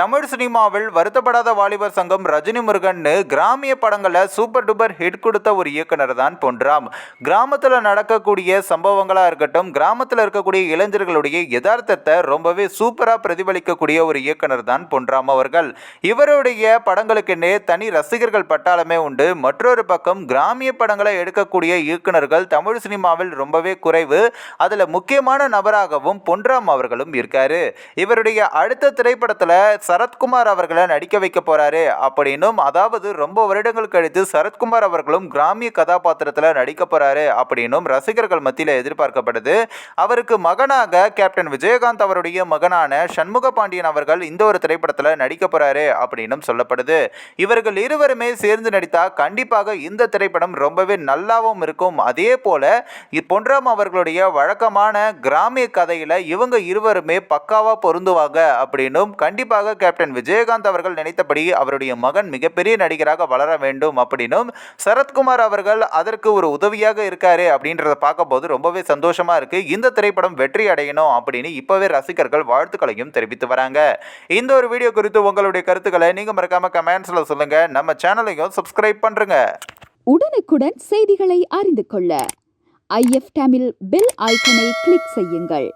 தமிழ் சினிமாவில் வருத்தப்படாத வாலிபர் சங்கம் ரஜினி முருகன்னு கிராமிய படங்களை சூப்பர் டூப்பர் ஹிட் கொடுத்த ஒரு இயக்குனர் தான் பொன்ராம். கிராமத்தில் நடக்கக்கூடிய சம்பவங்களாக இருக்கட்டும் கிராமத்தில் இருக்கக்கூடிய இளைஞர்களுடைய யதார்த்தத்தை ரொம்பவே சூப்பராக பிரதிபலிக்கக்கூடிய ஒரு இயக்குனர் தான் பொன்ராம் அவர்கள். இவருடைய படங்களுக்குன்னே தனி ரசிகர்கள் பட்டாளமே உண்டு. மற்றொரு பக்கம் கிராமிய படங்களை எடுக்கக்கூடிய இயக்குனர்கள் தமிழ் சினிமாவில் ரொம்பவே குறைவு. அதில் முக்கியமான நபராகவும் பொன்ராம் அவர்களும் இருக்காரு. இவருடைய அடுத்த திரைப்படத்தில் சரத்குமார் அவர்களை நடிக்க வைக்க போறாரு அப்படின்னும் அதாவது ரொம்ப வருடங்கள் கழித்து சரத்குமார் அவர்களும் கிராமிய கதாபாத்திரத்தில் நடிக்க போறாரு அப்படின்னும் ரசிகர்கள் மத்தியில் எதிர்பார்க்கப்படுது. அவருக்கு மகனாக கேப்டன் விஜயகாந்த் அவருடைய மகனான சண்முக பாண்டியன் அவர்கள் இந்த ஒரு திரைப்படத்தில் நடிக்க போறாரு அப்படின்னும் சொல்லப்படுது. இவர்கள் இருவருமே சேர்ந்து நடித்தா கண்டிப்பாக இந்த திரைப்படம் ரொம்பவே நல்லாவும் இருக்கும். அதே போல பொன்ராம் அவர்களுடைய வழக்கமான கிராமிய கதையில இவங்க இருவருமே பக்காவா பொருந்துவாங்க அப்படின்னும் கண்டிப்பாக கேப்டன் விஜயகாந்த் அவர்கள் நினைத்தபடி அவருடைய மகன் மிகப்பெரிய நடிகராக வளர வேண்டும் அப்படின்னும் சரத்குமார் அவர்கள் அதற்கு ஒரு உதவியாக இருக்காரு அப்படின்றத பார்க்கும்போது ரொம்பவே சந்தோஷமா இருக்கு. இந்த திரைப்படம் வெற்றி அடையணும் அப்படின்னு இப்பவே ரசிகர்கள் வாழ்த்துக்களையும் தெரிவித்து வராங்க. இந்த ஒரு வீடியோ குறித்து உங்களுடைய கருத்துக்களை நீங்க மறக்காம கமெண்ட்ஸ்ல சொல்லுங்க. நம்ம சேனலையும் சப்ஸ்கிரைப் பண்றங்க. உடனுக்குடன் செய்திகளை அறிந்து கொள்ள. ஐஎஃப் தமிழ் பெல் ஐக்கனை கிளிக் செய்யுங்கள்.